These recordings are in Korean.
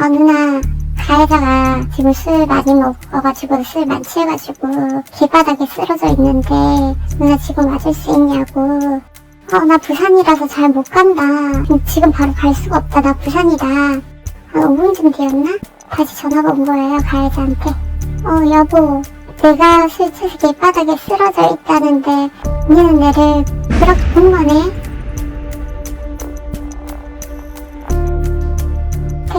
어, 누나, 가해자가 지금 술 많이 먹어가지고 술 많이 취해가지고 길바닥에 쓰러져 있는데 누나 지금 와줄 수 있냐고. 어, 나 부산이라서 잘 못 간다. 지금 바로 갈 수가 없다. 나 부산이다. 한 5분쯤 되었나? 다시 전화가 온 거예요, 가해자한테. 어, 여보. 내가 술 취해서 길바닥에 쓰러져 있다는데 니는 내를 그렇게 본 거네?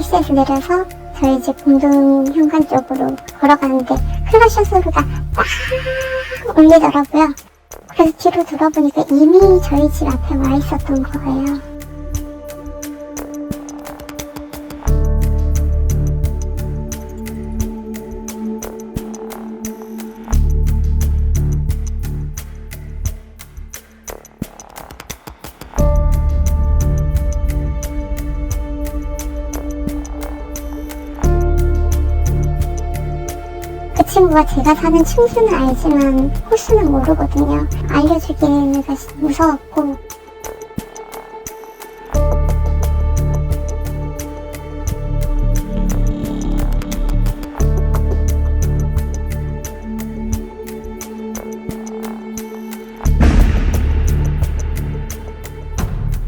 택시에서 내려서 저희 집 공동 현관 쪽으로 걸어가는데 클러셔 소리가 딱 울리더라고요. 그래서 뒤로 돌아보니까 이미 저희 집 앞에 와 있었던 거예요. 그 친구가 제가 사는 층수는 알지만 호수는 모르거든요. 알려주기가 무서웠고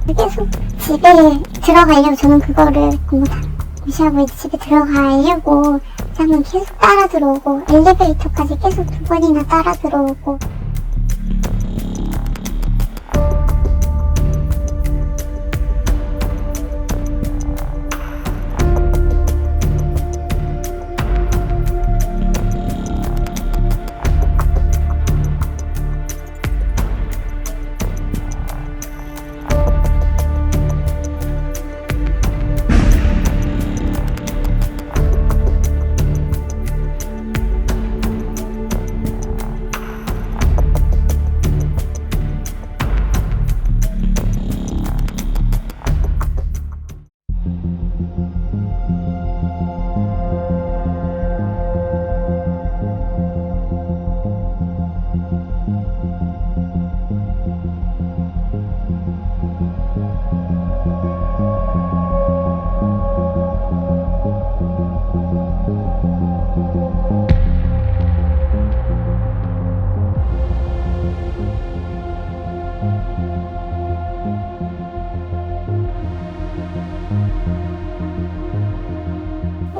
계속 집에 들어가려고 저는 그거를 뭐다 무시하고 집에 들어가려고 하면 계속 따라 들어오고 엘리베이터까지 계속 두 번이나 따라 들어오고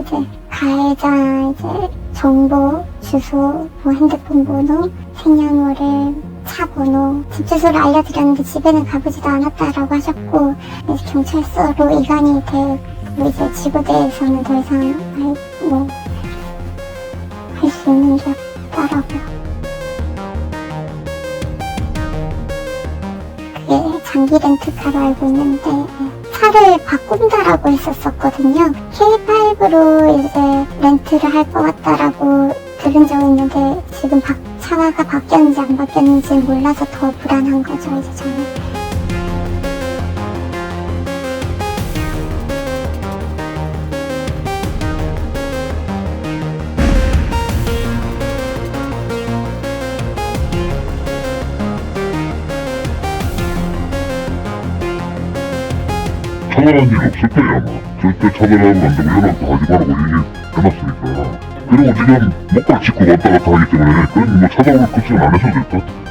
이제 가해자 이제 정보, 주소, 뭐 핸드폰 번호, 생년월일, 차 번호, 집 주소를 알려드렸는데 집에는 가보지도 않았다라고 하셨고 이제 경찰서로 이관이 되고 이제 지구대에서는 더 이상 뭐 할 수 있는 게 없더라고요. 그게 장기 렌트카로 알고 있는데 바꾼다라고 했었었거든요. K5로 이제 렌트를 할 것 같다라고 들은 적이 있는데 지금 바- 차가 바뀌었는지 안 바뀌었는지 몰라서 더 불안한 거죠, 이제 저는. 차별한 일 없을 거예요 아마 절대 차별하면 안 되고 연락도 하지 말라고 얘기해놨으니까. 그리고 지금 목발 짚고 왔다 갔다 하기 때문에 그럼 뭐 찾아올 것은 안 하셔도 될 것 같아요